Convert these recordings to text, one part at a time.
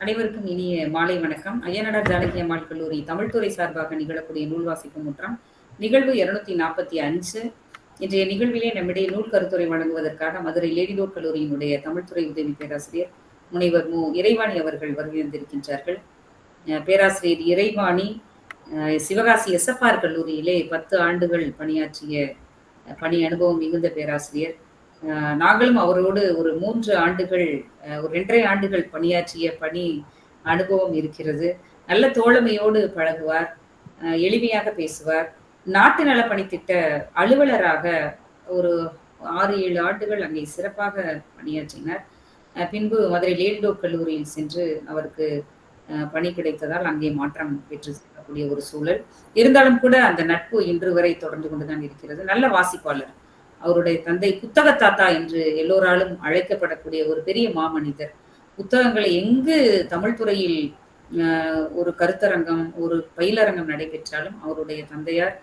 அனைவருக்கும் இனிய மாலை வணக்கம். அய்யனடர் ஜானகி அம்மாள் கல்லூரி தமிழ்துறை சார்பாக நிகழக்கூடிய நூல் வாசிப்பு முற்றம் நிகழ்வு இருநூத்தி நாற்பத்தி அஞ்சு. இன்றைய நிகழ்விலே நம்மிடையே நூல் கருத்துரை வழங்குவதற்காக மதுரை லேடிலோர் கல்லூரியினுடைய தமிழ்துறை உதவி பேராசிரியர் முனைவர் மு. இறைவாணி அவர்கள் வருகை வந்திருக்கின்றார்கள் பேராசிரியர் இறைவாணி சிவகாசி எஸ்எஃப்ஆர் கல்லூரியிலே பத்து ஆண்டுகள் பணியாற்றிய பணி அனுபவம் மிகுந்த பேராசிரியர். நாங்களும் அவரோடு ஒரு மூன்று ஆண்டுகள் ஒரு ரெண்டரை ஆண்டுகள் பணியாற்றிய பணி அனுபவம் இருக்கிறது. நல்ல தோழமையோடு பழகுவார் எளிமையாக பேசுவார். நாட்டு நல பணித்திட்ட அலுவலராக ஒரு ஆறு ஏழு ஆண்டுகள் அங்கே சிறப்பாக பணியாற்றினார். பின்பு மதுரை லேல்டோ கல்லூரியில் சென்று அவருக்கு பணி கிடைத்ததால் அங்கே மாற்றம் பெற்று செல்லக்கூடிய ஒரு சூழல். இருந்தாலும் கூட அந்த நட்பு இன்று வரை தொடர்ந்து கொண்டுதான் இருக்கிறது. நல்ல வாசிப்பாளர். அவருடைய தந்தை புத்தக தாத்தா என்று எல்லோராலும் அழைக்கப்படக்கூடிய ஒரு பெரிய மாமனிதர். புத்தகங்களை எங்கு தமிழ் துறையில் ஒரு கருத்தரங்கம் ஒரு பயிலரங்கம் நடைபெற்றாலும் அவருடைய தந்தையார்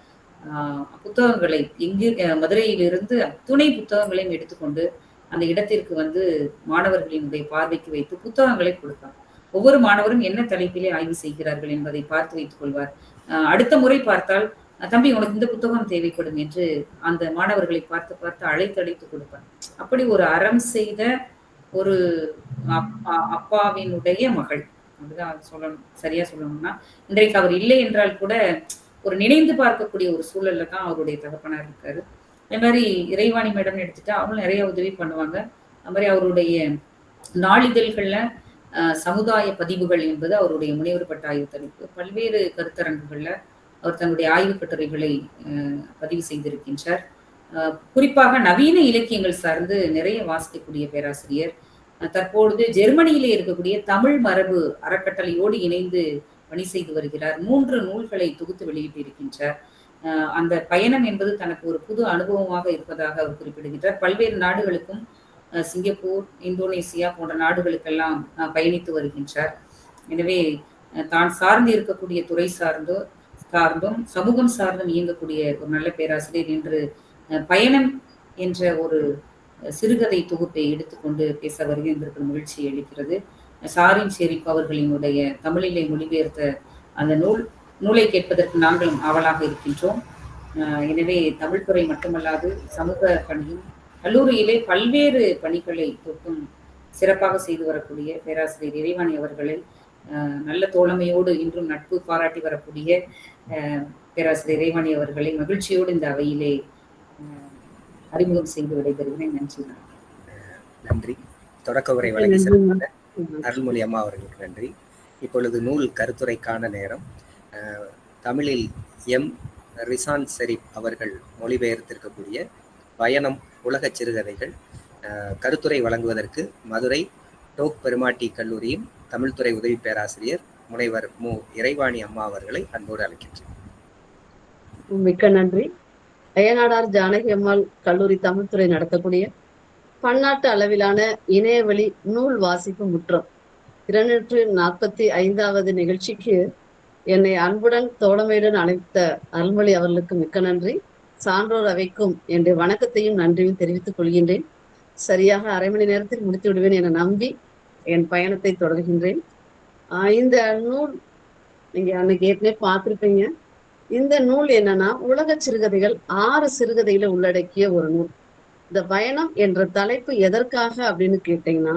ஆஹ், புத்தகங்களை எங்கு அஹ், மதுரையிலிருந்து அத்துணை புத்தகங்களையும் எடுத்துக்கொண்டு அந்த இடத்திற்கு வந்து மாணவர்களினுடைய பார்வைக்கு வைத்து புத்தகங்களை கொடுப்பார் ஒவ்வொரு மாணவரும் என்ன தலைப்பிலே ஆய்வு செய்கிறார்கள் என்பதை பார்த்து வைத்துக் கொள்வார். அஹ், அடுத்த முறை பார்த்தால் தம்பி உனக்கு இந்த புத்தகம் தேவைப்படும் என்று அந்த மாணவர்களை பார்த்து பார்த்து அழைத்தழைத்து கொடுப்பார் அப்படி ஒரு அறம் செய்த ஒரு அப்பாவினுடைய மகள் அப்படிதான் சொல்லணும் சரியா சொல்லணும்னா இன்றைக்கு அவர் இல்லை என்றால் கூட ஒரு நினைந்து பார்க்கக்கூடிய ஒரு சூழல்ல தான் அவருடைய தகப்பனார் இருக்காரு. அதே மாதிரி இறைவாணி மேடம் எடுத்துட்டா அவங்களும் நிறைய உதவி பண்ணுவாங்க. அது மாதிரி அவருடைய நாளிதழ்கள்ல அஹ், சமுதாய பதிவுகள் என்பது அவருடைய முனைவர் பட்ட ஆய்வு தலைப்பு பல்வேறு கருத்தரங்குகள்ல அவர் தன்னுடைய ஆய்வு கட்டுரைகளை பதிவு செய்திருக்கின்றார். குறிப்பாக நவீன இலக்கியங்கள் சார்ந்து நிறைய வாசிக்கக்கூடிய பேராசிரியர். தற்பொழுது ஜெர்மனியிலே இருக்கக்கூடிய தமிழ் மரபு அறக்கட்டளையோடு இணைந்து பணி செய்து வருகிறார். மூன்று நூல்களை தொகுத்து வெளியிட்டு இருக்கின்றார் அந்த பயணம் என்பது தனக்கு ஒரு புது அனுபவமாக இருப்பதாக அவர் குறிப்பிடுகின்றார். பல்வேறு நாடுகளுக்கும் சிங்கப்பூர் இந்தோனேசியா போன்ற நாடுகளுக்கெல்லாம் பயணித்து வருகின்றார். எனவே தான் சார்ந்து இருக்கக்கூடிய துறை சார்ந்தோ சார்ந்தும் சமூகம் சார்ந்தும் இயங்கக்கூடிய ஒரு நல்ல பேராசிரியர் என்று பயணம் என்ற ஒரு சிறுகதை தொகுப்பை எடுத்துக்கொண்டு பேச வருகின்றது மகிழ்ச்சி அளிக்கிறது. சாரின் சேரிப்பு அவர்களினுடைய தமிழிலே மொழிபெயர்த்த அந்த நூல் நூலை கேட்பதற்கு நாங்களும் ஆவலாக இருக்கின்றோம். எனவே தமிழ்துறை மட்டுமல்லாது சமூக பணியும் கல்லூரியிலே பல்வேறு பணிகளை தொட்டும் சிறப்பாக செய்து வரக்கூடிய பேராசிரியர் இறைவாணி அவர்களை நல்ல தோழமையோடு இன்றும் நட்பு பாராட்டி வரக்கூடிய பேராசிரியர் இறைவாணி அவர்களை மகிழ்ச்சியோடு இந்த அவையிலே அறிமுகம் செய்து விடைபெறுகிறேன். நன்றி. நன்றி. தொடக்க உரை வழங்கி அருள்மொழி அம்மா அவர்களுக்கு நன்றி. இப்பொழுது நூல் கருத்துரைக்கான நேரம். தமிழில் எம். ரிசான் ஷெரீப் அவர்கள் மொழிபெயர்த்திருக்கக்கூடிய பயணம் உலகச் சிறுகதைகள். அஹ், கருத்துரை வழங்குவதற்கு மதுரை டோக் பெருமாட்டி கல்லூரியின் தமிழ்துறை உதவி பேராசிரியர் முனைவர் மு. இறைவாணி அம்மா அவர்களை அன்போடு அழைக்கின்றேன். மிக்க நன்றி. அயனாடார் ஜானகி அம்மாள் கல்லூரி தமிழ்துறை நடத்தக்கூடிய பன்னாட்டு அளவிலான இணையவழி நூல் வாசிப்பு முற்றம் இருநூற்று நாற்பத்தி ஐந்தாவது நிகழ்ச்சிக்கு என்னை அன்புடன் தோழமையுடன் அழைத்த அருள்மொழி அவர்களுக்கு மிக்க நன்றி. சான்றோர் அவைக்கும் என்னுடைய வணக்கத்தையும் நன்றியும் தெரிவித்துக் கொள்கின்றேன். சரியாக அரை மணி நேரத்தில் முடித்து விடுவேன் என நம்பி என் பயணத்தை தொடர்கின்றேன். இந்த நூல் நீங்க அன்னைக்கு ஏற்கனவே பார்த்துருப்பீங்க. இந்த நூல் என்னன்னா உலக சிறுகதைகள் ஆறு சிறுகதையில உள்ளடக்கிய ஒரு நூல். இந்த பயணம் என்ற தலைப்பு எதற்காக அப்படின்னு கேட்டீங்கன்னா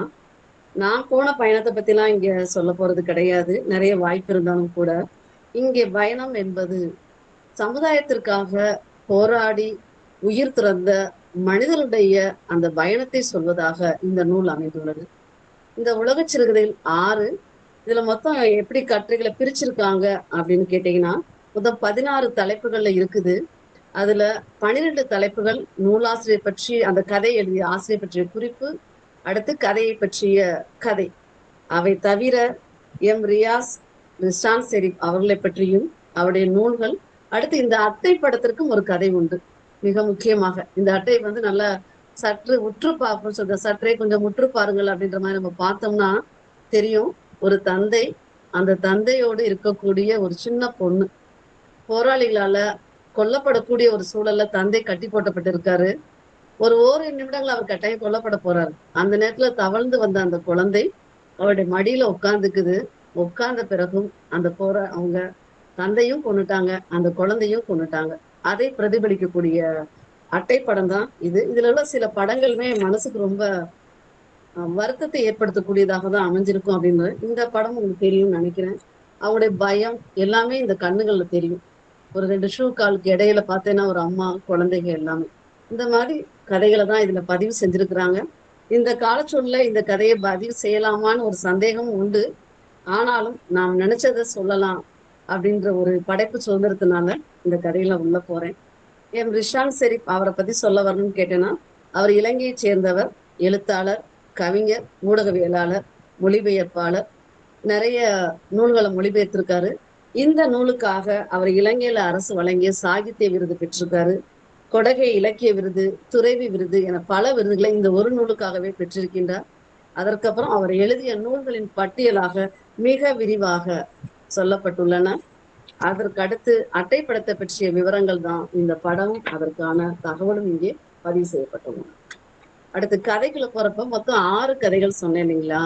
நான் போன பயணத்தை பத்திலாம் இங்க சொல்ல போறது கிடையாது. நிறைய வாய்ப்பு இருந்தாலும் கூட இங்கே பயணம் என்பது சமுதாயத்திற்காக போராடி உயிர் துறந்த மனிதனுடைய அந்த பயணத்தை சொல்வதாக இந்த நூல் அமைந்துள்ளது. இந்த உலக சிறுகதைகள் ஆறு இதுல மொத்தம் எப்படி கட்டுரைகளை பிரிச்சிருக்காங்க அப்படின்னு கேட்டீங்கன்னா மொத்தம் பதினாறு தலைப்புகள்ல இருக்குது. அதுல பனிரெண்டு தலைப்புகள் நூலாசிரியர் பற்றி அந்த கதை எழுதிய ஆசிரியர் பற்றிய குறிப்பு அடுத்து கதையை பற்றிய கதை. அவை தவிர எம். ரியாஸ் ரிஸ்டான் ஷெரீப் அவர்களை பற்றியும் அவருடைய நூல்கள். அடுத்து இந்த அட்டை படத்திற்கும் ஒரு கதை உண்டு. மிக முக்கியமாக இந்த அட்டை வந்து நல்லா சற்று உற்று பார்ப்போம் சொல்ற சற்றே கொஞ்சம் உற்று பாருங்கள் அப்படின்ற மாதிரி நம்ம பார்த்தோம்னா தெரியும். ஒரு தந்தை அந்த தந்தையோடு இருக்கக்கூடிய ஒரு சின்ன பொண்ணு. போராளிகளால கொல்லப்படக்கூடிய ஒரு சூழல்ல தந்தை கட்டி போட்டப்பட்டிருக்காரு. ஒரு ஓரிரு நிமிடங்கள் அவர் கட்டாயம் கொல்லப்பட போறாரு. அந்த நேரத்துல தவழ்ந்து வந்த அந்த குழந்தை அவருடைய மடியில உட்காந்துக்குது உட்கார்ந்த பிறகும் அந்த போற அவங்க தந்தையும் கொண்டுட்டாங்க அந்த குழந்தையும் கொண்டுட்டாங்க அதை பிரதிபலிக்கக்கூடிய அட்டை படம் தான் இது. இதுல உள்ள சில படங்களுமே மனசுக்கு ரொம்ப வருத்தத்தை ஏற்படுத்தக்கூடியதாக தான் அமைஞ்சிருக்கும் அப்படின்னு இந்த படம் உங்களுக்கு தெரியும்னு நினைக்கிறேன். அவங்களுடைய பயம் எல்லாமே இந்த கண்ணுகள்ல தெரியும். ஒரு ரெண்டு ஷூ காலுக்கு இடையில பார்த்தேன்னா ஒரு அம்மா குழந்தைங்க எல்லாமே. இந்த மாதிரி கதைகளை தான் இதுல பதிவு செஞ்சிருக்கிறாங்க. இந்த காலச்சொல்ல இந்த கதையை பதிவு செய்யலாமான்னு ஒரு சந்தேகம் உண்டு. ஆனாலும் நாம் நினைச்சதை சொல்லலாம் அப்படின்ற ஒரு படைப்பு சுதந்திரத்தினால இந்த கதையில உள்ள போறேன். எம் ரிஷால் ஷெரீப் அவரை பத்தி சொல்ல வரணும்னு கேட்டேன்னா அவர் இலங்கையை சேர்ந்தவர் எழுத்தாளர் கவிஞர் ஊடகவியலாளர் மொழிபெயர்ப்பாளர் நிறைய நூல்களை மொழிபெயர்த்திருக்காரு. இந்த நூலுக்காக அவர் இலங்கையில அரசு வழங்கிய சாகித்ய விருது பெற்றிருக்காரு. கொடகை இலக்கிய விருது துறைவி விருது என பல விருதுகளை இந்த ஒரு நூலுக்காகவே பெற்றிருக்கின்றார். அதற்கப்புறம் அவர் எழுதிய நூல்களின் பட்டியலாக மிக விரிவாக சொல்லப்பட்டுள்ளன. அதற்கு அடுத்து அட்டைப்படத்தை பற்றிய விவரங்கள் தான் இந்த படமும் அதற்கான தகவலும் இங்கே பதிவு செய்யப்பட்டுள்ளன அடுத்து கதைகளை போறப்ப மொத்தம் ஆறு கதைகள் சொன்னேன் இல்லைங்களா?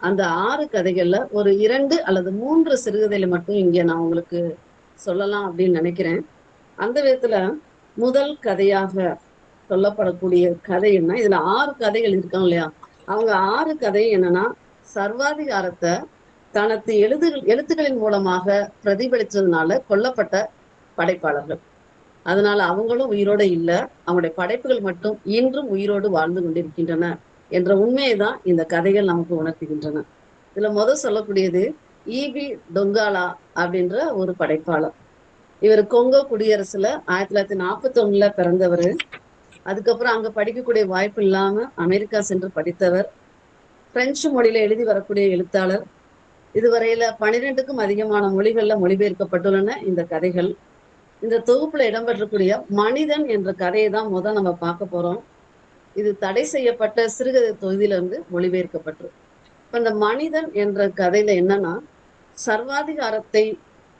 அந்த ஆறு கதைகள்ல ஒரு இரண்டு அல்லது மூன்று சிறுகதையில மட்டும் இங்க நான் உங்களுக்கு சொல்லலாம் அப்படின்னு நினைக்கிறேன். அந்த விதத்துல முதல் கதையாக சொல்லப்படக்கூடிய கதைன்னா இதுல ஆறு கதைகள் இருக்காங்க இல்லையா? அவங்க ஆறு கதை என்னன்னா சர்வாதிகாரத்தை தனது எழுது எழுத்துக்களின் மூலமாக பிரதிபலித்ததுனால கொல்லப்பட்ட படைப்பாளர்கள். அதனால அவங்களும் உயிரோட இல்ல. அவங்களுடைய படைப்புகள் மட்டும் இன்றும் உயிரோடு வாழ்ந்து கொண்டிருக்கின்றன என்ற உண்மையை தான் இந்த கதைகள் நமக்கு உணர்த்துகின்றன. இதுல முதல் சொல்லக்கூடியது ஈபி டொங்காலா அப்படின்ற ஒரு படைப்பாளர். இவர் கொங்கோ குடியரசுல ஆயிரத்தி தொள்ளாயிரத்தி நாற்பத்தி ஒண்ணுல பிறந்தவர். அதுக்கப்புறம் அங்க படிக்கக்கூடிய வாய்ப்பு இல்லாம அமெரிக்கா சென்று படித்தவர். பிரெஞ்சு மொழியில எழுதி வரக்கூடிய எழுத்தாளர். இதுவரையில பனிரெண்டுக்கும் அதிகமான மொழிகள்ல மொழிபெயர்க்கப்பட்டுள்ளன இந்த கதைகள். இந்த தொகுப்புல இடம்பெற்றக்கூடிய மனிதன் என்ற கதையை தான் முதல் நம்ம பார்க்க போறோம். இது தடை செய்யப்பட்ட சிறுகதை தொகுதியிலிருந்து மொழிபெயர்க்கப்பட்டு. இப்ப இந்த மனிதன் என்ற கதையில என்னன்னா சர்வாதிகாரத்தை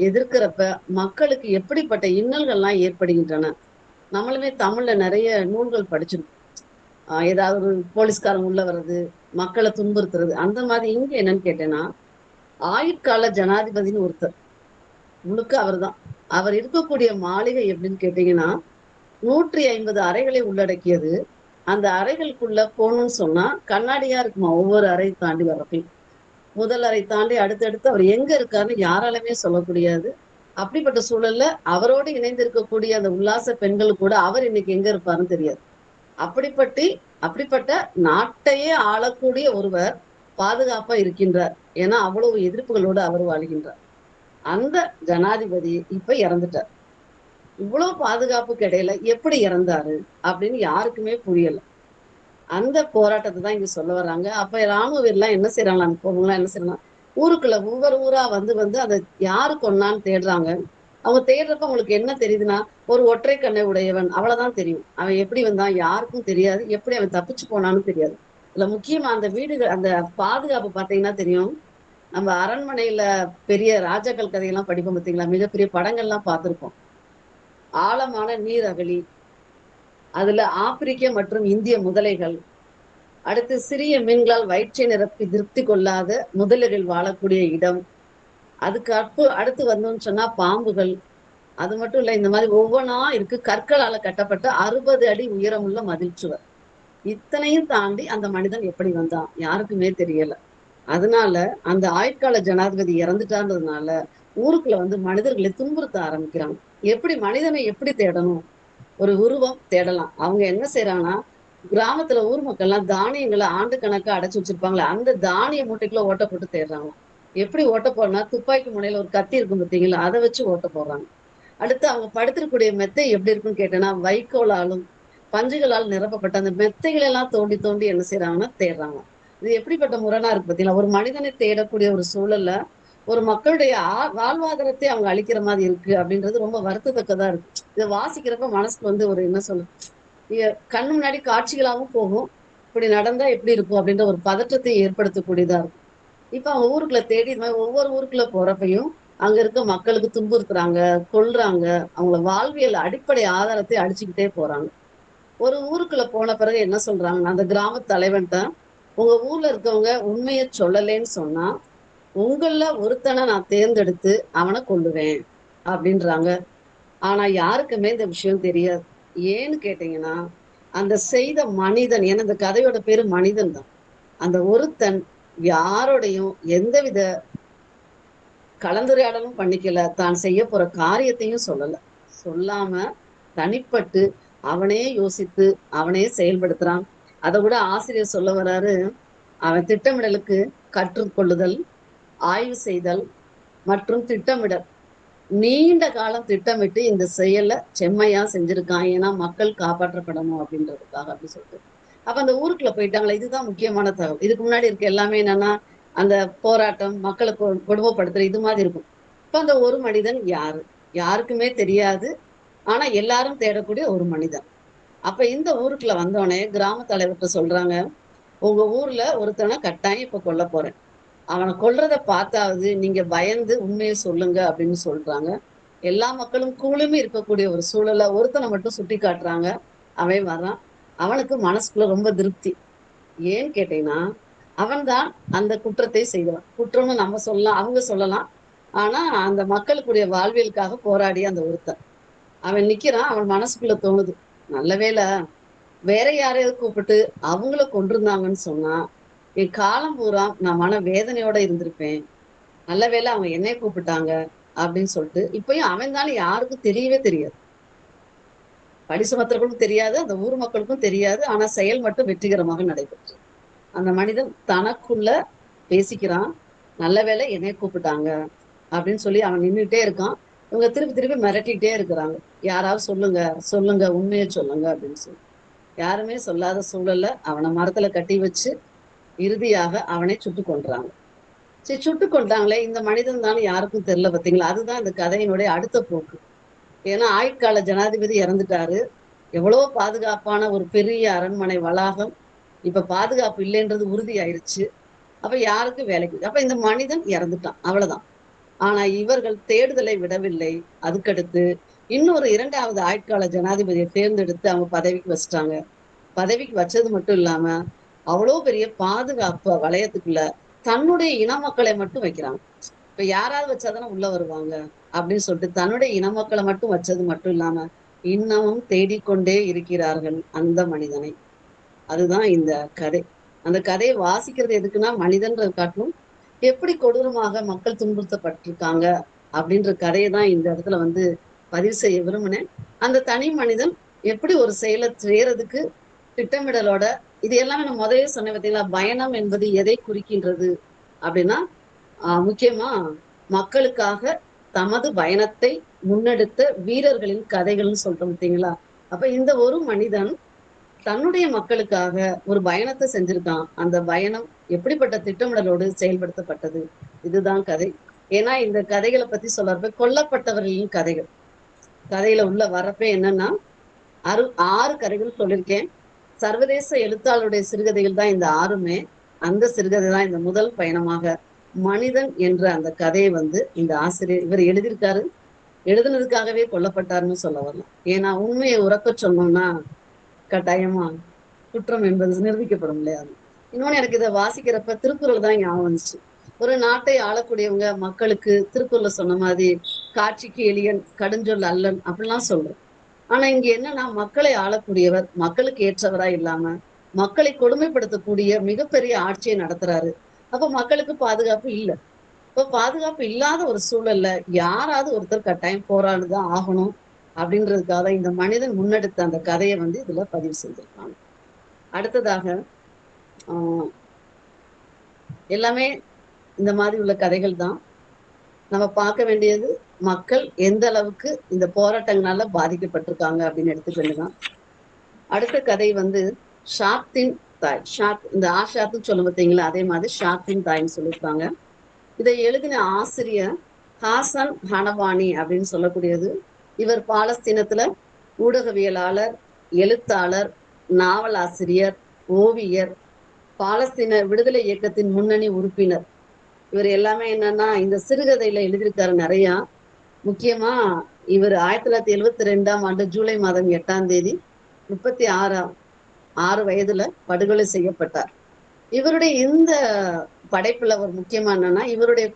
எதிர்க்கிறப்ப மக்களுக்கு எப்படிப்பட்ட இன்னல்கள்லாம் ஏற்படுகின்றன. நம்மளுமே தமிழ்ல நிறைய நூல்கள் படிச்சிருக்கோம். ஏதாவது ஒரு போலீஸ்காரன் உள்ள வர்றது மக்களை துன்புறுத்துறது அந்த மாதிரி இங்க என்னன்னு கேட்டேன்னா ஆயுட்கால ஜனாதிபதினு ஒருத்தர். முழுக்க அவர்தான். அவர் இருக்கக்கூடிய மாளிகை எப்படின்னு கேட்டீங்கன்னா நூற்றி ஐம்பது அறைகளை உள்ளடக்கியது. அந்த அறைகளுக்குள்ள போகணும்னு சொன்னா கண்ணாடியா இருக்குமா? ஒவ்வொரு அறை தாண்டி வரப்பையும் முதல் அறை தாண்டி அடுத்தடுத்து அவர் எங்க இருக்காருன்னு யாராலுமே சொல்ல முடியாது. அப்படிப்பட்ட சூழல்ல அவரோடு இணைந்து இருக்கக்கூடிய அந்த உல்லாச பெண்கள் கூட அவர் இன்னைக்கு எங்க இருப்பாருன்னு தெரியாது. அப்படிப்பட்டு அப்படிப்பட்ட நாட்டையே ஆளக்கூடிய ஒருவர் பாதுகாப்பா இருக்கின்றார். ஏன்னா அவ்வளவு எதிர்ப்புகளோடு அவர் வாழ்கின்றார். அந்த ஜனாதிபதி இப்ப இறந்துட்டார். இவ்வளவு பாதுகாப்புக்கு இடையில எப்படி இறந்தாரு அப்படின்னு யாருக்குமே புரியல. அந்த போராட்டத்தை தான் இங்க சொல்ல வர்றாங்க அப்ப ராணுவ வீரர்லாம் என்ன செய்யறாங்களா அந்த என்ன செய்யறாங்க ஊருக்குள்ள ஒவ்வொரு ஊரா வந்து வந்து அதை யாரு கொன்னான்னு தேடுறாங்க. அவங்க தேடுறப்ப உங்களுக்கு என்ன தெரியுதுன்னா ஒரு ஒற்றை கண்ணை உடையவன் அவ்வளவுதான் தெரியும். அவன் எப்படி வந்தான்? யாருக்கும் தெரியாது. எப்படி அவன் தப்பிச்சு போனான்னு தெரியாது. இதுல முக்கியமா அந்த வீடுகள் அந்த பாதுகாப்பு பாத்தீங்கன்னா தெரியும். நம்ம அரண்மனையில பெரிய ராஜாக்கள் கதையெல்லாம் படிப்போம் பார்த்தீங்களா மிகப்பெரிய படங்கள்லாம் பார்த்துருப்போம். ஆழமான நீர் அகழி அதுல ஆப்பிரிக்க மற்றும் இந்திய முதலைகள் அடுத்து சிறிய மீன்களால் வயிற்றை நிரப்பி திருப்தி கொள்ளாத முதலைகள் வாழக்கூடிய இடம் அதுக்கு அப்பு அடுத்து வந்தோம்னு சொன்னா பாம்புகள் அது மட்டும் இல்லை இந்த மாதிரி ஒவ்வொன்றா இருக்கு. கற்களால கட்டப்பட்ட அறுபது அடி உயரமுள்ள மதில் சுவர். இத்தனையும் தாண்டி அந்த மனிதன் எப்படி வந்தான்? யாருக்குமே தெரியல. அதனால அந்த ஆயுட்கால ஜனாதிபதி இறந்துட்டான்றதுனால ஊருக்குள்ள வந்து மனிதர்களை துன்புறுத்த ஆரம்பிக்கிறாங்க. எப்படி மனிதனை எப்படி தேடணும்? ஒரு உருவம் தேடலாம். அவங்க என்ன செய்யறாங்கன்னா கிராமத்துல ஊர் மக்கள்லாம் தானியங்களை ஆண்டு கணக்கா அடைச்சு வச்சிருப்பாங்களே அந்த தானிய மூட்டைக்குள்ள ஓட்ட போட்டு தேடுறாங்க. எப்படி ஓட்ட போடனா துப்பாக்கி முனையில ஒரு கத்தி இருக்கும் பார்த்தீங்களா அதை வச்சு ஓட்ட போடுறாங்க. அடுத்து அவங்க படுத்திருக்கக்கூடிய மெத்தை எப்படி இருக்குன்னு கேட்டேன்னா வைக்கோலாலும் பஞ்சுகளால் நிரப்பப்பட்ட அந்த மெத்தைகளை எல்லாம் தோண்டி தோண்டி என்ன செய்யறாங்கன்னா தேடுறாங்க. இது எப்படிப்பட்ட முரணா இருக்கு பார்த்தீங்களா ஒரு மனிதனை தேடக்கூடிய ஒரு சூழல்ல ஒரு மக்களுடைய வாழ்வாதாரத்தை அவங்க அழிக்கிற மாதிரி இருக்கு அப்படின்றது ரொம்ப வருத்தத்தக்கதா இருக்கு. இதை வாசிக்கிறப்ப மனசுக்கு வந்து ஒரு என்ன சொல்ல கண்ணு முன்னாடி காட்சிகளாகவும் போகும். இப்படி நடந்தா எப்படி இருக்கும் அப்படின்ற ஒரு பதற்றத்தை ஏற்படுத்தக்கூடியதா இருக்கும். இப்ப அவங்க ஊருக்குள்ள தேடி இது மாதிரி ஒவ்வொரு ஊருக்குள்ள போறப்பையும் அங்க இருக்க மக்களுக்கு துன்புறுத்துறாங்க கொல்றாங்க. அவங்கள வாழ்வியல் அடிப்படை ஆதாரத்தை அடிச்சுக்கிட்டே போறாங்க. ஒரு ஊருக்குள்ள போன பிறகு என்ன சொல்றாங்கன்னா அந்த கிராம தலைவன்ட்ட உங்க ஊர்ல இருக்கவங்க உண்மையை சொல்லலேன்னு சொன்னா உங்கள ஒருத்தனை நான் தேர்ந்தெடுத்து அவனை கொள்ளுவேன் அப்படின்றாங்க. ஆனா யாருக்குமே இந்த விஷயம் தெரியாது. ஏன்னு கேட்டீங்கன்னா அந்த செய்த மனிதன் ஏன்னா இந்த கதையோட பேரு மனிதன் தான். அந்த ஒருத்தன் யாரோடையும் எந்தவித கலந்துரையாடலும் பண்ணிக்கல. தான் செய்ய போற காரியத்தையும் சொல்லல. சொல்லாம தனிப்பட்டு அவனே யோசித்து அவனே செயல்படுத்துறான். அதை விட ஆசிரியர் சொல்ல வராரு அவன் திட்டமிடலுக்கு கற்றுக்கொள்ளுதல் ஆய்வு செய்தல் மற்றும் திட்டமிடல். நீண்ட காலம் திட்டமிட்டு இந்த செயலை செம்மையா செஞ்சிருக்கான். ஏன்னா மக்கள் காப்பாற்றப்படணும் அப்படின்றதுக்காக அப்படி சொல்லிட்டு. அப்ப அந்த ஊருக்குள்ள போயிட்டாங்களே இதுதான் முக்கியமான தகவல். இதுக்கு முன்னாடி இருக்க எல்லாமே என்னன்னா அந்த போராட்டம் மக்களை கொடுமைப்படுத்துற இது மாதிரி இருக்கும். இப்ப அந்த ஒரு மனிதன் யாரு? யாருக்குமே தெரியாது. ஆனா எல்லாரும் தேடக்கூடிய ஒரு மனிதன். அப்ப இந்த ஊருக்குள்ள வந்தோடனே கிராம தலைவர்கிட்ட சொல்றாங்க உங்க ஊர்ல ஒருத்தனை கட்டாயம் இப்ப கொல்ல போறேன். அவனை கொல்றத பார்த்தாவது நீங்க பயந்து உண்மையை சொல்லுங்க அப்படின்னு சொல்றாங்க. எல்லா மக்களும் கூலுமே இருக்கக்கூடிய ஒரு சூழலை ஒருத்தனை மட்டும் சுட்டி காட்டுறாங்க. அவன் வர்றான். அவனுக்கு மனசுக்குள்ள ரொம்ப திருப்தி. ஏன்னு கேட்டீங்கன்னா அவன்தான் அந்த குற்றத்தை செய்தவன். குற்றம்னு நம்ம சொல்லலாம் அவங்க சொல்லலாம். ஆனா அந்த மக்களுக்குடைய வாழ்வியலுக்காக போராடிய அந்த ஒருத்தன். அவன் நிக்கிறான் அவன் மனசுக்குள்ள தோணுது. நல்ல வேளை வேற யாரையாவது கூப்பிட்டு அவங்கள கொண்டிருந்தாங்கன்னு சொன்னா என் காலம் பூரா நான் மன வேதனையோட இருந்திருப்பேன். நல்ல வேளை அவங்க என்னைய கூப்பிட்டாங்க அப்படின்னு சொல்லிட்டு இப்பயும் அவன் தானே யாருக்கும் தெரியவே தெரியாது. படிசுமத்தர்களுக்கும் தெரியாது அந்த ஊர் மக்களுக்கும் தெரியாது ஆனா செயல் மட்டும் வெற்றிகரமாக நடைபெற்று. அந்த மனிதன் தனக்குள்ள பேசிக்கிறான் நல்ல வேளை என்னைய கூப்பிட்டாங்க அப்படின்னு சொல்லி அவன் நின்றுட்டே இருக்கான். இவங்க திருப்பி திருப்பி மிரட்டிகிட்டே இருக்கிறாங்க. யாராவது சொல்லுங்க சொல்லுங்க உண்மையை சொல்லுங்க அப்படின்னு சொல்லி. யாருமே சொல்லாத சூழல்ல அவனை மரத்துல கட்டி வச்சு இறுதியாக அவனை சுட்டு கொண்டுறாங்க சரி சுட்டு கொண்டாங்களே இந்த மனிதன் தான் யாருக்கும் தெரியல பார்த்தீங்களா? அதுதான் இந்த கதையினுடைய அடுத்த போக்கு. ஏன்னா ஆயுட்கால ஜனாதிபதி இறந்துட்டாரு. எவ்வளோ பாதுகாப்பான ஒரு பெரிய அரண்மனை வளாகம். இப்ப பாதுகாப்பு இல்லைன்றது உறுதி ஆயிருச்சு அப்ப யாருக்கும் வேலைக்கு? அப்ப இந்த மனிதன் இறந்துட்டான். அவ்வளவுதான். ஆனா இவர்கள் தேடுதலை விடவில்லை. அதுக்கடுத்து இன்னொரு இரண்டாவது ஆயுட்கால ஜனாதிபதியை தேர்ந்தெடுத்து அவங்க பதவிக்கு வச்சிட்டாங்க. பதவிக்கு வச்சது மட்டும் இல்லாம அவ்வளவு பெரிய பாதுகாப்பு வளையத்துக்குள்ள தன்னுடைய இன மக்களை மட்டும் வைக்கிறாங்க. இப்ப யாராவது வச்சாதானே உள்ள வருவாங்க அப்படின்னு சொல்லிட்டு தன்னுடைய இன மக்களை மட்டும் வச்சது மட்டும் இல்லாம இன்னமும் தேடிக்கொண்டே இருக்கிறார்கள் அந்த மனிதனை. அதுதான் இந்த கதை. அந்த கதையை வாசிக்கிறது எதுக்குன்னா மனிதன்ற காட்டிலும் எப்படி கொடூரமாக மக்கள் துன்புறுத்தப்பட்டிருக்காங்க அப்படின்ற கதையை தான் இந்த இடத்துல வந்து பதிவு செய்ய விரும்பினேன். அந்த தனி மனிதன் எப்படி ஒரு செயலை செய்யறதுக்கு திட்டமிடலோட இது எல்லாமே நான் முதலே சொன்னேன் பார்த்தீங்களா பயணம் என்பது எதை குறிக்கின்றது அப்படின்னா ஆஹ் முக்கியமா மக்களுக்காக தமது பயணத்தை முன்னெடுத்த வீரர்களின் கதைகள்னு சொல்றோம் பார்த்தீங்களா? அப்ப இந்த ஒரு மனிதன் தன்னுடைய மக்களுக்காக ஒரு பயணத்தை செஞ்சிருக்கான். அந்த பயணம் எப்படிப்பட்ட திட்டமிடலோடு செயல்படுத்தப்பட்டது? இதுதான் கதை. ஏன்னா இந்த கதைகளை பத்தி சொல்றப்ப கொல்லப்பட்டவர்களின் கதைகள். கதையில உள்ள வரப்பே என்னன்னா அறு ஆறு கதைகள் சொல்லியிருக்கேன். சர்வதேச எழுத்தாளருடைய சிறுகதைகள் தான் இந்த ஆறுமே. அந்த சிறுகதை தான் இந்த முதல் பயணமாக மனிதன் என்ற அந்த கதையை வந்து இந்த ஆசிரியர் இவர் எழுதியிருக்காரு. எழுதுனதுக்காகவே கொல்லப்பட்டாருன்னு சொல்ல வரலாம். ஏன்னா உண்மையை உறக்க சொன்னோம்னா கட்டாயமா குற்றம் என்பது நிரூபிக்கப்படும் இல்லையா? இன்னொன்னு எனக்கு இதை வாசிக்கிறப்ப திருக்குறள் தான் ஞாபகம் வந்துச்சு. ஒரு நாட்டை ஆளக்கூடியவங்க மக்களுக்கு திருக்குறள்ல சொன்ன மாதிரி காட்சிக்கு எளியன் கடுஞ்சொல் அல்லன் அப்படிலாம் சொல்றோம். ஆனா இங்க என்னன்னா மக்களை ஆளக்கூடியவர் மக்களுக்கு ஏற்றவரா இல்லாம மக்களை கொடுமைப்படுத்தக்கூடிய மிகப்பெரிய ஆட்சியை நடத்துறாரு. அப்ப மக்களுக்கு பாதுகாப்பு இல்லை. இப்ப பாதுகாப்பு இல்லாத ஒரு சூழல்ல யாராவது ஒருத்தர் கட்டாயம் போராடுதான் ஆகணும் அப்படின்றதுக்காக இந்த மனிதன் முன்னெடுத்த அந்த கதையை வந்து இதுல பதிவு செஞ்சிருக்காங்க. அடுத்ததாக எல்லாமே இந்த மாதிரி உள்ள கதைகள் தான். நம்ம பார்க்க வேண்டியது மக்கள் எந்த அளவுக்கு இந்த போராட்டங்களால பாதிக்கப்பட்டிருக்காங்க அப்படின்னு எடுத்துக்க அடுத்த கதை வந்து ஷாப்தின் தாய். ஷாப் இந்த ஆஷாத்துன்னு சொல்லும் பார்த்தீங்களா? அதே மாதிரி ஷாப்தின் தாய்ன்னு சொல்லியிருப்பாங்க இதை எழுதின ஆசிரியர் ஹாசன் ஹனவானி அப்படின்னு சொல்லக்கூடியது. இவர் பாலஸ்தீனத்துல ஊடகவியலாளர் எழுத்தாளர் நாவலாசிரியர் ஓவியர் பாலஸ்தீன விடுதலை இயக்கத்தின் முன்னணி உறுப்பினர். இவர் எல்லாமே என்னன்னா இந்த சிறுகதையில எழுதியிருக்காரு நிறையா. முக்கியமா இவர் ஆயிரத்தி தொள்ளாயிரத்தி எழுவத்தி ரெண்டாம் ஆண்டு ஜூலை மாதம் எட்டாம் தேதி முப்பத்தி ஆறாம் ஆறு வயதுல படுகொலை செய்யப்பட்டார். இவருடைய இந்த படைப்புல ஒரு முக்கியமா என்னன்னா இவருடைய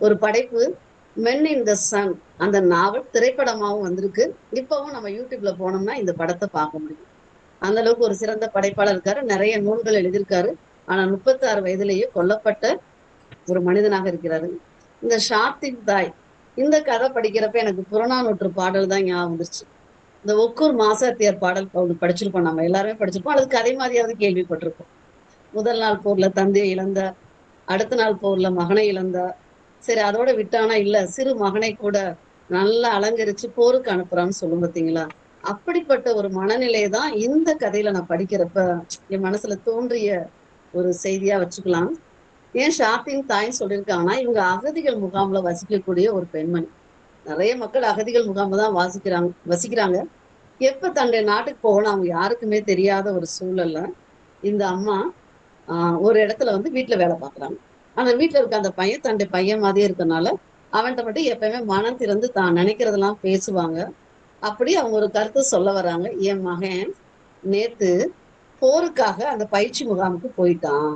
ஒரு படைப்பு மென் இன் த சன் அந்த நாவல் திரைப்படமாவும் வந்திருக்கு. இப்பவும் நம்ம யூடியூப்ல போனோம்னா இந்த படத்தை பார்க்க முடியும். அந்த அளவுக்கு ஒரு சிறந்த படைப்பாளர் இருக்காரு. நிறைய நூல்கள் எழுதியிருக்காரு. ஆனா முப்பத்தி ஆறு வயதிலேயே கொல்லப்பட்ட ஒரு மனிதனாக இருக்கிறாரு. இந்த ஷாத்தின் தாய் இந்த கதை படிக்கிறப்ப எனக்கு புறநானூற்று பாடல் தான் ஞாபகம் வந்துருச்சு. இந்த ஒக்கூர் மாசாத்தியார் பாடல் ஒண்ணு படிச்சிருப்போம் நம்ம எல்லாருமே படிச்சிருப்போம். அல்லது கதை மாதிரியாவது கேள்விப்பட்டிருப்போம். முதல் நாள் போர்ல தந்தையை இழந்த அடுத்த நாள் போர்ல மகனை இழந்த சரி அதோட விட்டானா இல்ல சிறு மகனை கூட நல்லா அலங்கரிச்சு போருக்கு அனுப்புறான்னு சொல்லும் பாத்தீங்களா? அப்படிப்பட்ட ஒரு மனநிலையை தான் இந்த கதையில நான் படிக்கிறப்ப என் மனசுல தோன்றிய ஒரு செய்தியா வச்சுக்கலாம். ஏன் ஷாத்தின் தாய் சொல்லியிருக்காங்கன்னா இவங்க அகதிகள் முகாம்ல வசிக்கக்கூடிய ஒரு பெண்மணி. நிறைய மக்கள் அகதிகள் முகாம்ல தான் வாசிக்கிறாங்க வசிக்கிறாங்க. எப்ப தன்னுடைய நாட்டுக்கு போகணும் அவங்க யாருக்குமே தெரியாத ஒரு சூழல்ல இந்த அம்மா ஆஹ் ஒரு இடத்துல வந்து வீட்டுல வேலை பாக்குறாங்க ஆனா வீட்டுல இருக்க அந்த பையன் தன்னுடைய பையன் மாதிரியே இருக்கனால அவன்கிட்ட மட்டும் எப்பயுமே மனம் திறந்து தான் நினைக்கிறதெல்லாம் பேசுவாங்க. அப்படி அவங்க ஒரு கருத்து சொல்ல வராங்க. என் மகன் நேத்து போருக்காக அந்த பயிற்சி முகாமுக்கு போயிட்டான்.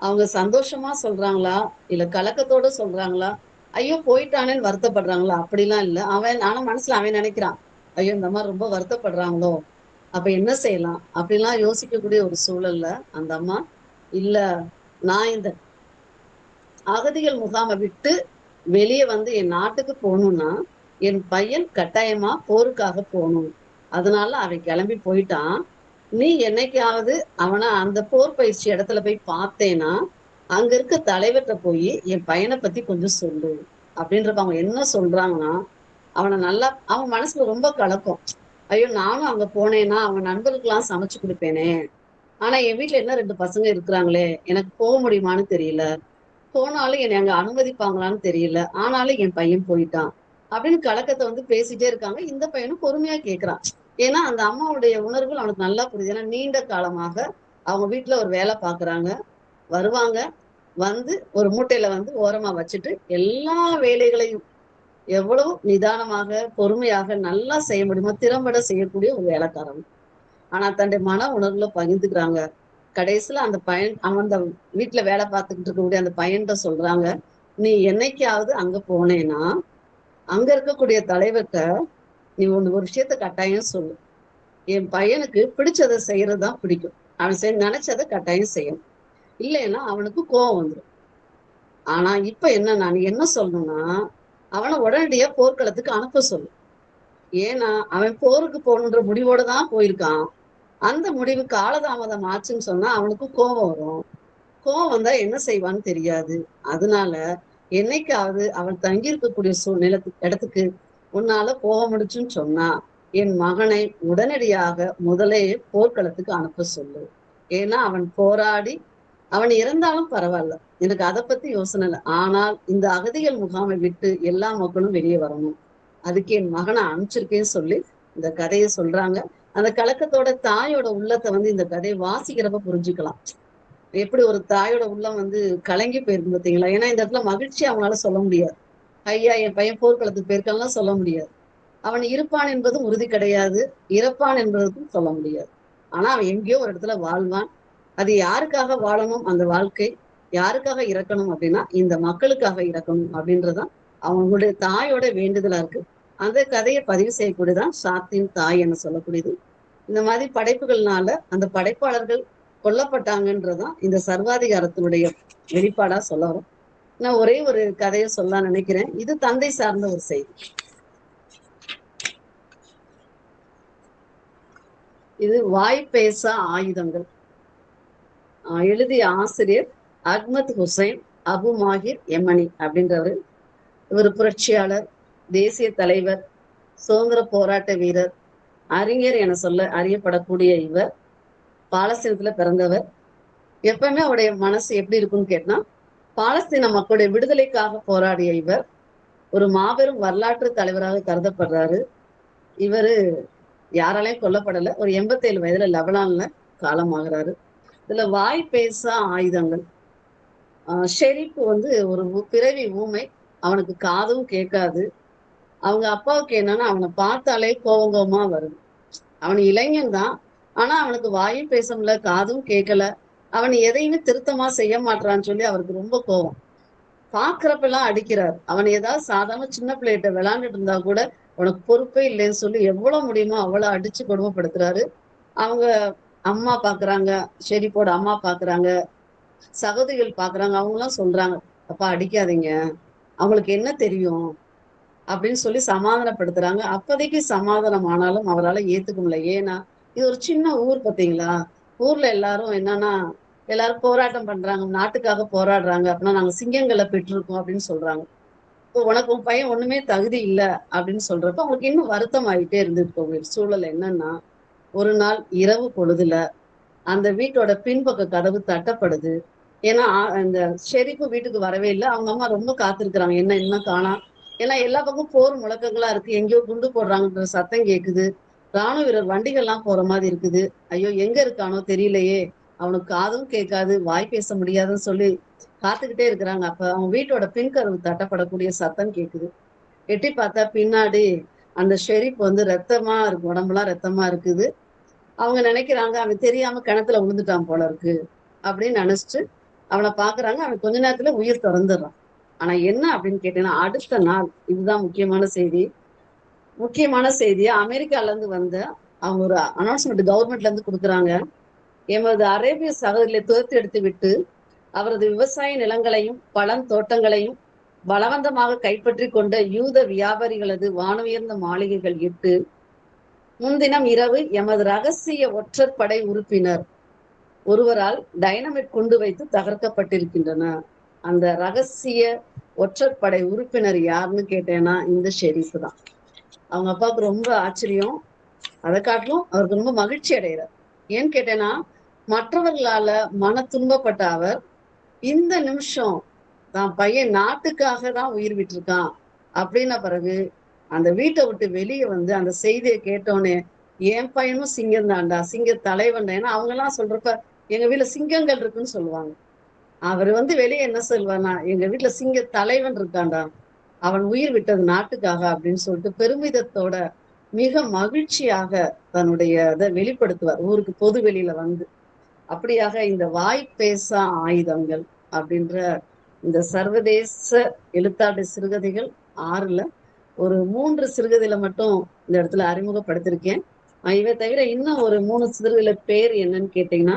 அவங்க சந்தோஷமா சொல்றாங்களா? இல்ல கலக்கத்தோட சொல்றாங்களா? ஐயோ போயிட்டானேன்னு வருத்தப்படுறாங்களா? அப்படிலாம் இல்ல. அவன் ஆனா மனசுல அவன் நினைக்கிறான். ஐயோ இந்த மாதிரி ரொம்ப வருத்தப்படுறாங்களோ? அப்ப என்ன செய்யலாம்? அப்படிலாம் யோசிக்கக்கூடிய ஒரு சூழல்ல அந்த அம்மா இல்ல நான் இந்த அகதிகள் முகாமை விட்டு வெளியே வந்து என் நாட்டுக்கு போகணும்னா என் பையன் கட்டாயமா போருக்காக போகணும். அதனால அவன் கிளம்பி போயிட்டான். நீ என்னைக்காவது அவனை அந்த போர் பயிற்சி இடத்துல போய் பார்த்தேன்னா அங்க இருக்க தலைவர்கிட்ட போய் என் பையனை பத்தி கொஞ்சம் சொல்லு. அப்படின்றப்ப அவங்க என்ன சொல்றாங்கன்னா அவனை நல்லா அவன் மனசுல ரொம்ப கலக்கும். ஐயோ நானும் அங்க போனேன்னா அவன் நண்பர்களுக்கெல்லாம் சமைச்சு கொடுப்பேனே. ஆனா என் வீட்டுல என்ன ரெண்டு பசங்க இருக்கிறாங்களே எனக்கு போக முடியுமான்னு தெரியல. போனாலும் என்னை அங்க அனுமதிப்பாங்களான்னு தெரியல. ஆனாலும் என் பையன் போயிட்டான். அப்படின்னு கலக்கத்தை வந்து பேசிட்டே இருக்காங்க. இந்த பையனும் பொறுமையா கேக்குறான். ஏன்னா அந்த அம்மாவுடைய உணர்வுகள் அவனுக்கு நல்லா புரியுது. ஏன்னா நீண்ட காலமாக அவங்க வீட்டுல ஒரு வேலை பாக்குறாங்க. வருவாங்க. வந்து ஒரு மூட்டையில வந்து ஓரமா வச்சுட்டு எல்லா வேலைகளையும் எவ்வளவு நிதானமாக பொறுமையாக நல்லா செய்ய முடியுமோ திறம்பட செய்யக்கூடிய ஒரு வேலைக்காரன். ஆனா தன்னுடைய மன உணர்வுல பகிர்ந்துக்கிறாங்க. கடைசியில அந்த பையன் அவன் அந்த வீட்டுல வேலை பார்த்துக்கிட்டு இருக்கக்கூடிய அந்த பையன்கிட்ட சொல்றாங்க நீ என்னைக்காவது அங்க போனேன்னா அங்க இருக்கக்கூடிய தலைவர்கிட்ட நீ ஒண்ணு ஒரு விஷயத்த கட்டாயம் சொல்லு. என் பையனுக்கு பிடிச்சதை செய்யறதுதான் பிடிக்கும். அவன் செய் நினைச்சதை கட்டாயம் செய்யணும். இல்லைன்னா அவனுக்கு கோவம் வந்துடும் ஆனா இப்ப என்ன நான் என்ன சொல்லணும்னா அவனை உடனடியா போர்க்களத்துக்கு அனுப்ப சொல்லு. ஏன்னா அவன் போருக்கு போகணுன்ற முடிவோட தான் போயிருக்கான். அந்த முடிவு காலதாமதம் ஆச்சுன்னு சொன்னா அவனுக்கு கோபம் வரும். கோபம் வந்தா என்ன செய்வான்னு தெரியாது. அதனால என்னைக்காவது அவன் தங்கி இருக்கக்கூடிய சூழ்நிலத்துக்கு இடத்துக்கு உன்னால போக முடிச்சுன்னு சொன்னா என் மகனை உடனடியாக முதலே போர்க்களத்துக்கு அனுப்ப சொல்லு. ஏன்னா அவன் போராடி அவன் இறந்தாலும் பரவாயில்ல. எனக்கு அதை பத்தி யோசனை இல்லை. ஆனால் இந்த அகதிகள் முகாமை விட்டு எல்லா மக்களும் வெளியே வரணும். அதுக்கு என் மகனை அனுப்பிச்சிருக்கேன்னு சொல்லி இந்த கதையை சொல்றாங்க. அந்த கலக்கத்தோட தாயோட உள்ளத்தை வந்து இந்த கதையை வாசிக்கிறப்ப புரிஞ்சுக்கலாம். எப்படி ஒரு தாயோட உள்ளம் வந்து கலங்கி போயிருக்கு பார்த்தீங்களா ஏன்னா இந்த இடத்துல மகிழ்ச்சி அவங்களால சொல்ல முடியாது. ஐயா என் பையன் போர்க்களத்துக்கு போயிருக்கான்லாம் சொல்ல முடியாது. அவன் இருப்பான் என்பதும் உறுதி கிடையாது. இறப்பான் என்பதற்கும் சொல்ல முடியாது. ஆனா அவன் எங்கேயோ ஒரு இடத்துல வாழ்வான். அது யாருக்காக வாழணும்? அந்த வாழ்க்கை யாருக்காக இறக்கணும் அப்படின்னா இந்த மக்களுக்காக இறக்கணும் அப்படின்றதான் அவங்களுடைய தாயோட வேண்டுதலா இருக்கு. அந்த கதையை பதிவு செய்யக்கூடியதான் சாத்தின் தாய் என சொல்லக்கூடியது. இந்த மாதிரி படைப்புகள்னால அந்த படைப்பாளர்கள் கொல்லப்பட்டாங்கன்றதான் இந்த சர்வாதிகாரத்தினுடைய வெளிப்பாடா சொல்ல வரும் நான் ஒரே ஒரு கதையை சொல்ல நினைக்கிறேன். இது தந்தை சார்ந்த ஒரு செய்தி. இது வாய் பேச ஆயுதங்கள். எழுதிய ஆசிரியர் Ahmad Hussain Abu Mahir Yemeni அப்படின்றவர். இவர் புரட்சியாளர் தேசிய தலைவர் சுதந்திர போராட்ட வீரர் அறிஞர் என சொல்ல அறியப்படக்கூடிய இவர். பாலஸ்தீனத்துல பிறந்தவர். எப்பவுமே அவருடைய மனசு எப்படி இருக்கும்னு கேட்டா பாலஸ்தீன மக்களுடைய விடுதலைக்காக போராடிய இவர் ஒரு மாபெரும் வரலாற்று தலைவராக கருதப்படுறாரு. இவரு யாராலையும் கொல்லப்படல. ஒரு எண்பத்தேழு வயதுல லெபனான்ல காலமாகிறாரு இதுல வாய் பேசா ஆயுதங்கள். ஷெரீப் வந்து ஒரு பிறவி ஊமை. அவனுக்கு காதும் கேட்காது. அவங்க அப்பாவுக்கு என்னன்னா அவனை பார்த்தாலே கோவங்கோமா வருது. அவன் இளைஞன் தான். ஆனா அவனுக்கு வாயும் பேச முடியல காதும் கேட்கல அவன் எதையுமே திருத்தமா செய்ய மாட்டான்னு சொல்லி அவருக்கு ரொம்ப கோவம். பாக்குறப்பெல்லாம் அடிக்கிறார். அவன் ஏதாவது சாதாரண சின்ன பிள்ளைகிட்ட விளையாண்டுட்டு இருந்தா கூட உனக்கு பொறுப்பே இல்லைன்னு சொல்லி எவ்வளவு முடியுமோ அவ்வளவு அடிச்சு கொடுமைப்படுத்துறாரு. அவங்க அம்மா பாக்குறாங்க. ஷெரீப்போட அம்மா பாக்குறாங்க. சகோதரிகள் பாக்குறாங்க. அவங்க எல்லாம் சொல்றாங்க அப்பா அடிக்காதீங்க. அவங்களுக்கு என்ன தெரியும்? அப்படின்னு சொல்லி சமாதானப்படுத்துறாங்க. அப்போதைக்கு சமாதானம் ஆனாலும் அவரால் ஏத்துக்க முடியல. ஏன்னா இது ஒரு சின்ன ஊர் பாத்தீங்களா? ஊர்ல எல்லாரும் என்னன்னா எல்லாரும் போராட்டம் பண்றாங்க நாட்டுக்காக போராடுறாங்க அப்படின்னா நாங்க சிங்கங்களை பெற்றிருக்கோம் அப்படின்னு சொல்றாங்க. இப்போ உனக்கு உன் பையன் ஒண்ணுமே தகுதி இல்லை அப்படின்னு சொல்றப்ப அவங்களுக்கு இன்னும் வருத்தம் ஆகிட்டே இருந்துட்டு சூழல் என்னன்னா ஒரு நாள் இரவு பொழுதுல அந்த வீட்டோட பின்பக்க கதவு தட்டப்படுது. ஏன்னா அந்த ஷெரீஃபு வீட்டுக்கு வரவே இல்லை. அவங்க அம்மா ரொம்ப காத்திருக்கிறாங்க. என்ன இன்னும் காணா? ஏன்னா எல்லா பக்கம் போர் முழக்கங்களா இருக்கு. எங்கேயோ குண்டு போடுறாங்கன்ற சத்தம் கேக்குது. ராணுவ வீரர் வண்டிகள்லாம் போற மாதிரி இருக்குது. ஐயோ எங்க இருக்கானோ தெரியலையே. அவனுக்கு காதும் கேட்காது வாய் பேச முடியாதுன்னு சொல்லி காத்துக்கிட்டே இருக்கிறாங்க. அப்ப அவங்க வீட்டோட பின்கருவு தட்டப்படக்கூடிய சத்தம் கேக்குது எட்டி பார்த்தா பின்னாடி அந்த ஷெரீப் வந்து ரத்தமா இருக்கு உடம்புலாம் ரத்தமா இருக்குது. அவங்க நினைக்கிறாங்க அவன் தெரியாம கிணத்துல விழுந்துட்டான் போல இருக்கு அப்படின்னு நினைச்சிட்டு அவனை பாக்குறாங்க. அவன் கொஞ்ச நேரத்துல உயிர் திறந்துடுறான். ஆனா என்ன அப்படின்னு கேட்டீங்கன்னா அடுத்த நாள் இதுதான் முக்கியமான செய்தி. முக்கியமான செய்தி அமெரிக்கால இருந்து வந்த அவங்க ஒரு அனௌன்ஸ்மெண்ட் கவர்மெண்ட்ல இருந்து கொடுக்குறாங்க. எமது அரேபிய சகோதரிகளை துரத்து எடுத்து விட்டு அவரது விவசாய நிலங்களையும் பழம் தோட்டங்களையும் பலவந்தமாக கைப்பற்றி கொண்ட யூத வியாபாரிகளது வானுயர்ந்த மாளிகைகள் எட்டு முன்தினம் இரவு எமது ரகசிய ஒற்றற்படை உறுப்பினர் ஒருவரால் டைனமிட் குண்டு வைத்து தகர்க்கப்பட்டிருக்கின்றன. அந்த ரகசிய ஒற்றற்படை உறுப்பினர் யாருன்னு கேட்டேன்னா இந்த ஷெரீஃப் தான். அவங்க அப்பாவுக்கு ரொம்ப ஆச்சரியம். அதை காட்டிலும் அவருக்கு ரொம்ப மகிழ்ச்சி அடைகிறார். ஏன்னு கேட்டேன்னா மற்றவர்களால மன துன்பப்பட்ட அவர் இந்த நிமிஷம் தான் பையன் நாட்டுக்காக தான் உயிர் விட்டுருக்கான். அப்படின்ன பிறகு அந்த வீட்டை விட்டு வெளியே வந்து அந்த செய்தியை கேட்டோன்னே என் பையனும் சிங்கம் தான்டா சிங்க தலைவன் ஏன்னா அவங்க எல்லாம் சொல்றப்ப எங்க வீட்டுல சிங்கங்கள் இருக்குன்னு சொல்லுவாங்க. அவர் வந்து வெளியே என்ன சொல்வானா எங்க வீட்டுல சிங்க தலைவன் இருக்கான்டா. அவன் உயிர் விட்டது நாட்டுக்காக அப்படின்னு சொல்லிட்டு பெருமிதத்தோட மிக மகிழ்ச்சியாக தன்னுடைய இதை வெளிப்படுத்துவார். ஊருக்கு பொது வெளியில வந்து அப்படியாக இந்த வாய் பேசா ஆயுதங்கள் அப்படின்ற இந்த சர்வதேச எழுத்தாட்டு சிறுகதைகள் ஆறுல ஒரு மூன்று சிறுகதையில மட்டும் இந்த இடத்துல அறிமுகப்படுத்திருக்கேன். இவை தவிர இன்னும் ஒரு மூணு சிறுகதையில பேர் என்னன்னு கேட்டீங்கன்னா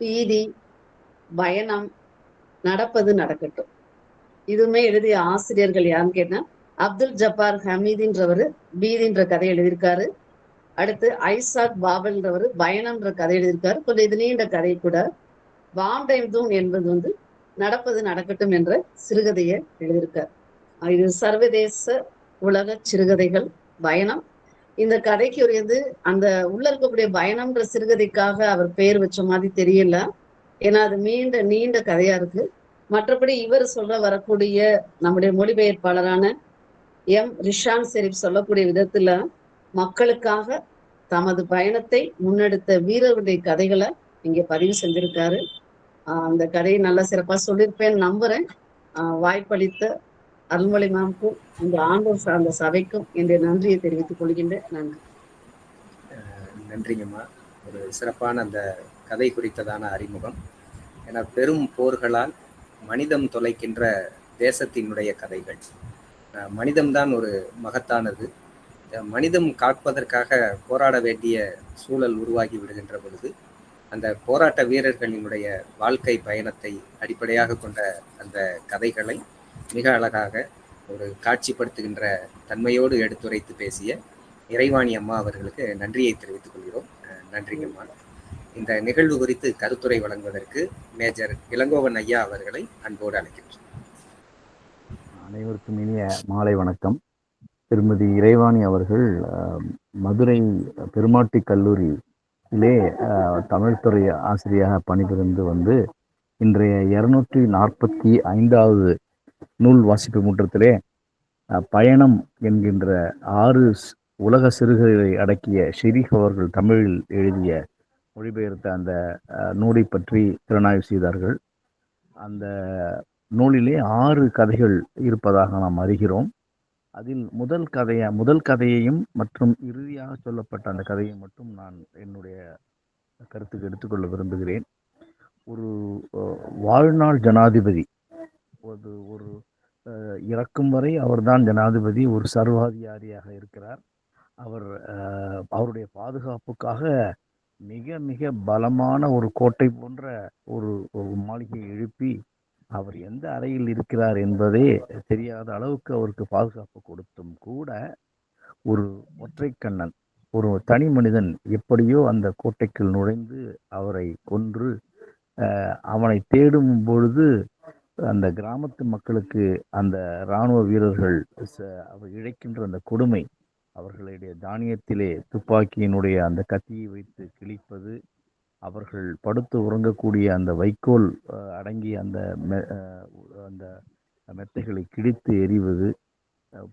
பீதி பயணம் நடப்பது நடக்கட்டும். இதுவுமே எழுதிய ஆசிரியர்கள் யாருன்னு கேட்டா அப்துல் ஜப்பார் ஹமீதின்றவர் பீதின்ற கதை எழுதியிருக்காரு. அடுத்து ஐசாக் பாபல்ன்றவர் பயணம்ன்ற கதை எழுதியிருக்காரு. கொஞ்சம் இது நீண்ட கதை கூட. பாம்டைம் தூன் என்பது வந்து நடப்பது நடக்கட்டும் என்ற சிறுகதையை எழுதியிருக்கார். இது சர்வதேச உலக சிறுகதைகள் பயணம். இந்த கதைக்கு உரியது அந்த உள்ள இருக்கக்கூடிய பயணம்ன்ற சிறுகதைக்காக அவர் பெயர் வச்ச மாதிரி தெரியல. ஏன்னா அது நீண்ட நீண்ட கதையா இருக்கு. மற்றபடி இவர் சொல்ல வரக்கூடிய நம்முடைய மொழிபெயர்ப்பாளரான எம். ரிஷான் ஷெரீப் சொல்லக்கூடிய விதத்துல மக்களுக்காக தமது பயணத்தை முன்னெடுத்த வீரருடைய கதைகளை இங்க பதிவு செஞ்சிருக்காரு. அந்த கதையை நல்லா சிறப்பா சொல்லியிருப்பேன்னு நம்புறேன். வாய்ப்பளித்த அருள்மொழி மேம்க்கும் இந்த ஆண்டோர் சார்ந்த சபைக்கும் என்னுடைய நன்றியை தெரிவித்துக் கொள்கின்றேன். நன்றி. நன்றிங்கம்மா. ஒரு சிறப்பான அந்த கதை குறித்ததான அறிமுகம். ஏன்னா பெரும் போர்களால் மனிதம் தொலைக்கின்ற தேசத்தினுடைய கதைகள். மனிதம்தான் ஒரு மகத்தானது. மனிதம் காப்பதற்காக போராட வேண்டிய சூழல் உருவாகி விடுகின்ற பொழுது அந்த போராட்ட வீரர்களினுடைய வாழ்க்கை பயணத்தை அடிப்படையாக கொண்ட அந்த கதைகளை மிக அழகாக ஒரு காட்சிப்படுத்துகின்ற தன்மையோடு எடுத்துரைத்து பேசிய இறைவாணி அம்மா அவர்களுக்கு நன்றியை தெரிவித்துக் கொள்கிறோம். அஹ் நன்றிங்கம்மா இந்த நிகழ்வு குறித்து கருத்துரை வழங்குவதற்கு மேஜர் இளங்கோவன் ஐயா அவர்களை அன்போடு அழைக்கின்றோம். அனைவருக்கும் இனிய மாலை வணக்கம். திருமதி இறைவாணி அவர்கள் மதுரை பெருமாட்டி கல்லூரியிலே அஹ், தமிழ்துறை ஆசிரியராக பணிபுரிந்து வந்து இன்றைய இருநூற்றி நாற்பத்தி ஐந்தாவது நூல் வாசிப்பு முற்றத்திலே அஹ், பயணம் என்கின்ற ஆறு உலக சிறுகதை அடக்கிய ஷெரீஃப் அவர்கள் தமிழில் எழுதிய மொழிபெயர்த்த அந்த நூலை பற்றி திறனாய்வு செய்தார்கள். அந்த நூலிலே ஆறு கதைகள் இருப்பதாக நாம் அறிகிறோம். அதில் முதல் கதைய முதல் கதையையும் மற்றும் இறுதியாக சொல்லப்பட்ட அந்த கதையை மட்டும் நான் என்னுடைய கருத்துக்கு எடுத்துக்கொள்ள விரும்புகிறேன். ஒரு வாழ்நாள் ஜனாதிபதி ஒரு ஒரு இறக்கும் வரை அவர்தான் ஜனாதிபதி ஒரு சர்வாதிகாரியாக இருக்கிறார். அவர் அவருடைய பாதுகாப்புக்காக மிக மிக பலமான ஒரு கோட்டை போன்ற ஒரு ஒரு மாளிகையை எழுப்பி அவர் எந்த அறையில் இருக்கிறார் என்பதே தெரியாத அளவுக்கு அவருக்கு பாதுகாப்பு கொடுத்தும் கூட ஒரு ஒற்றைக்கண்ணன் ஒரு தனி மனிதன் எப்படியோ அந்த கோட்டைக்குள் நுழைந்து அவரை கொன்று அவனை தேடும் பொழுது அந்த கிராமத்து மக்களுக்கு அந்த இராணுவ வீரர்கள் ச- அவர் இழைக்கின்ற அந்த கொடுமை அவர்களுடைய தானியத்திலே துப்பாக்கியினுடைய அந்த கத்தியை வைத்து கிழிப்பது அவர்கள் படுத்து உறங்கக்கூடிய அந்த வைக்கோல் அடங்கி அடங்கிய அந்த மெ- அந்த மெத்தைகளை கிழித்து எறிவது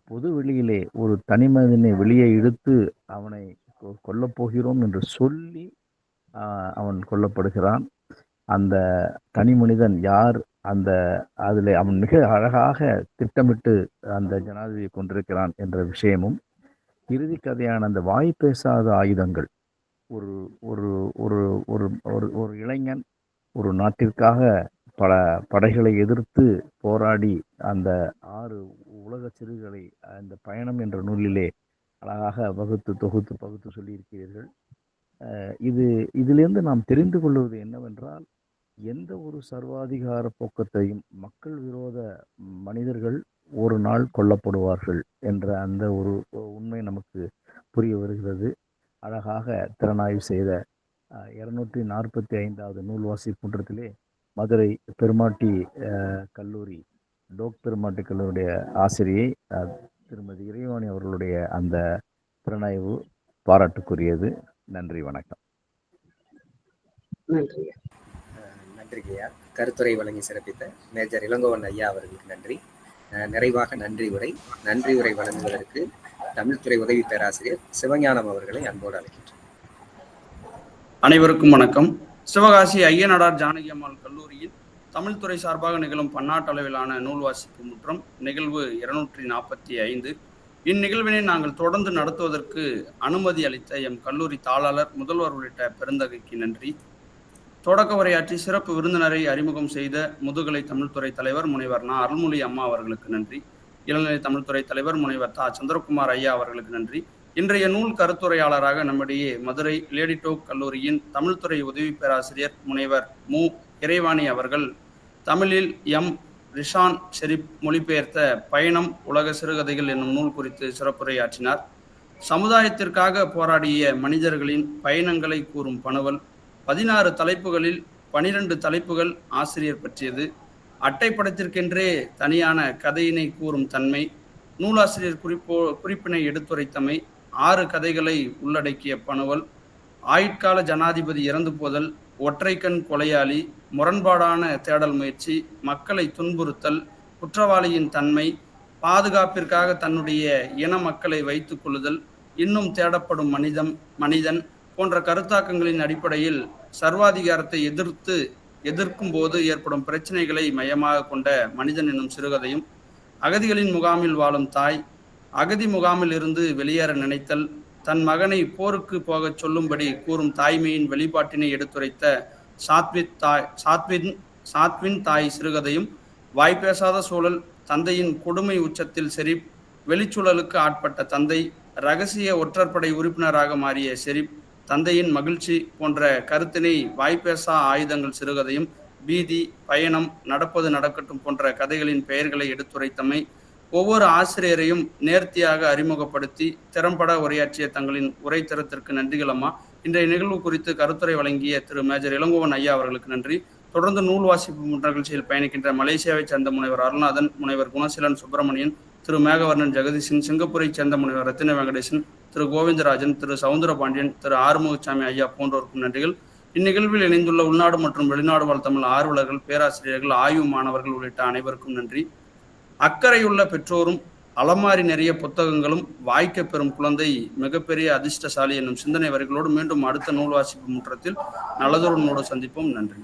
பொது வெளியிலே ஒரு தனி மனிதனை வெளியே இழுத்து அவனை கொ- கொல்லப் போகிறோம் என்று சொல்லி அவன் கொல்லப்படுகிறான். அந்த தனி மனிதன் யார்? அந்த அதில் அவன் மிக அழகாக திட்டமிட்டு அந்த ஜனாதிபதியை கொண்டிருக்கிறான் என்ற விஷயமும் இறுதி கதையான அந்த வாய் பேசாத ஆயுதங்கள். ஒரு ஒரு ஒரு ஒரு ஒரு ஒரு இளைஞன் ஒரு நாட்டிற்காக பல படைகளை எதிர்த்து போராடி அந்த ஆறு உலக சிறுகளை அந்த பயணம் என்ற நூலிலே அழகாக வகுத்து தொகுத்து பகுத்து சொல்லியிருக்கிறீர்கள். இது இதிலிருந்து நாம் தெரிந்து கொள்வது என்னவென்றால் எந்த ஒரு சர்வாதிகார போக்கத்தையும் மக்கள் விரோத மனிதர்கள் ஒரு நாள் கொல்லப்படுவார்கள் என்ற அந்த ஒரு உண்மை நமக்கு புரிய வருகிறது. அழகாக திறனாய்வு செய்த இருநூற்றி நாற்பத்தி ஐந்தாவது நூல் வாசிப்புன்றத்திலே மதுரை பெருமாட்டி கல்லூரி டோக் பெருமாட்டி கல்லூரிய ஆசிரியை திருமதி இறைவாணி அவர்களுடைய அந்த திறனாய்வு பாராட்டுக்குரியது. நன்றி வணக்கம். நன்றி நன்றி ஐயா கருத்துரை வழங்கி சிறப்பித்த மேஜர் இளங்கோவன் ஐயா அவர்களுக்கு நன்றி. நிறைவாக நன்றி உரை. நன்றி உரை வழங்குவதற்கு தமிழ்துறை உதவி பேராசிரியர் சிவஞானம் அவர்களை அன்போடு அழைக்கின்றேன் அனைவருக்கும் வணக்கம். சிவகாசி ஐயனடார் ஜானகி அம்மாள் கல்லூரியில் தமிழ்துறை சார்பாக நிகழும் பன்னாட்டு அளவிலான நூல் வாசிப்பு முற்றம் நிகழ்வு இருநூற்றி நாற்பத்தி ஐந்து. இந்நிகழ்வினை நாங்கள் தொடர்ந்து நடத்துவதற்கு அனுமதி அளித்த எம் கல்லூரி தாளாளர் முதல்வர் உள்ளிட்ட பெருந்தகைக்கு நன்றி. தொடக்க உரையாற்றி சிறப்பு விருந்தினரை அறிமுகம் செய்த முதுகலை தமிழ்துறை தலைவர் முனைவர் நா. அருள்மொழி அம்மா அவர்களுக்கு நன்றி. இளநிலை தமிழ்துறை தலைவர் முனைவர் தா. சந்திரகுமார் ஐயா அவர்களுக்கு நன்றி. இன்றைய நூல் கருத்துரையாளராக நம்மிடையே மதுரை லேடி டோக் கல்லூரியின் தமிழ்துறை உதவி பேராசிரியர் முனைவர் மு. இறைவாணி அவர்கள் தமிழில் எம். ரிஷான் ஷெரீப் மொழிபெயர்த்த பயணம் உலக சிறுகதைகள் என்னும் நூல் குறித்து சிறப்புரையாற்றினார். சமுதாயத்திற்காக போராடிய மனிதர்களின் பயணங்களை கூறும் பணுவல் பதினாறு தலைப்புகளில் பனிரெண்டு தலைப்புகள் ஆசிரியர் பற்றியது. அட்டைப்படத்திற்கென்றே தனியான கதையினை கூறும் தன்மை நூலாசிரியர் குறிப்போ குறிப்பினை எடுத்துரைத்தமை ஆறு கதைகளை உள்ளடக்கிய பணுவல் ஆயுட்கால ஜனாதிபதி இறந்து போதல் ஒற்றைக்கண் கொலையாளி முரண்பாடான தேடல் முயற்சி மக்களை துன்புறுத்தல் குற்றவாளியின் தன்மை பாதுகாப்பிற்காக தன்னுடைய இன மக்களை வைத்துக் கொள்ளுதல் இன்னும் தேடப்படும் மனிதம் மனிதன் போன்ற கருத்தாக்கங்களின் அடிப்படையில் சர்வாதிகாரத்தை எதிர்த்து எதிர்க்கும் போது ஏற்படும் பிரச்சனைகளை மையமாக கொண்ட மனிதன் என்னும் சிறுகதையும் அகதிகளின் முகாமில் வாழும் தாய் அகதி முகாமில் இருந்து வெளியேற நினைத்தல் தன் மகனை போருக்கு போகச் சொல்லும்படி கூறும் தாய்மையின் வெளிப்பாட்டினை எடுத்துரைத்த சாத்வித் தாய் சாத்வின் சாத்வின் தாய் சிறுகதையும் வாய்ப்பேசாத சூழல் தந்தையின் கொடுமை உச்சத்தில் செரிப் வெளிச்சூழலுக்கு ஆட்பட்ட தந்தை ரகசிய ஒற்றற்படை உறுப்பினராக மாறிய செரிப் தந்தையின் மகிழ்ச்சி போன்ற கருத்தினை வாய்ப்பேசா ஆயுதங்கள் சிறுகதையும் பீதி பயணம் நடப்பது நடக்கட்டும் போன்ற கதைகளின் பெயர்களை எடுத்துரைத்தமை ஒவ்வொரு ஆசிரியரையும் நேர்த்தியாக அறிமுகப்படுத்தி திறம்பட உரையாற்றிய தங்களின் உரைத்தரத்திற்கு நன்றிகளம்மா இன்றைய நிகழ்வு குறித்து கருத்துரை வழங்கிய திரு மேஜர் இளங்கோவன் ஐயா அவர்களுக்கு நன்றி. தொடர்ந்து நூல் வாசிப்பு நிகழ்ச்சியில் பயணிக்கின்ற மலேசியாவைச் சேர்ந்த முனைவர் அருணாதன் முனைவர் குணசீலன் சுப்பிரமணியன் திரு மேகவர்ணன் ஜெகதீஷன் சிங்கப்பூரைச் சேர்ந்த முனைவர் ரத்தின வெங்கடேசன் திரு கோவிந்தராஜன் திரு சவுந்தரபாண்டியன் திரு ஆறுமுகசாமி ஐயா போன்றோருக்கும் நன்றிகள். இந்நிகழ்வில் இணைந்துள்ள உள்நாடு மற்றும் வெளிநாடு வாழ் தமிழ் ஆர்வலர்கள் பேராசிரியர்கள் ஆய்வு மாணவர்கள் உள்ளிட்ட அனைவருக்கும் நன்றி. அக்கறையுள்ள பெற்றோரும் அலமாரி நிறைய புத்தகங்களும் வாய்க்க பெறும் குழந்தை மிகப்பெரிய அதிர்ஷ்டசாலி என்னும் சிந்தனை வரிகளோடு மீண்டும் அடுத்த நூல் வாசிப்பு முற்றத்தில் நல்லதொரு நூலோடு சந்திப்போம். நன்றி.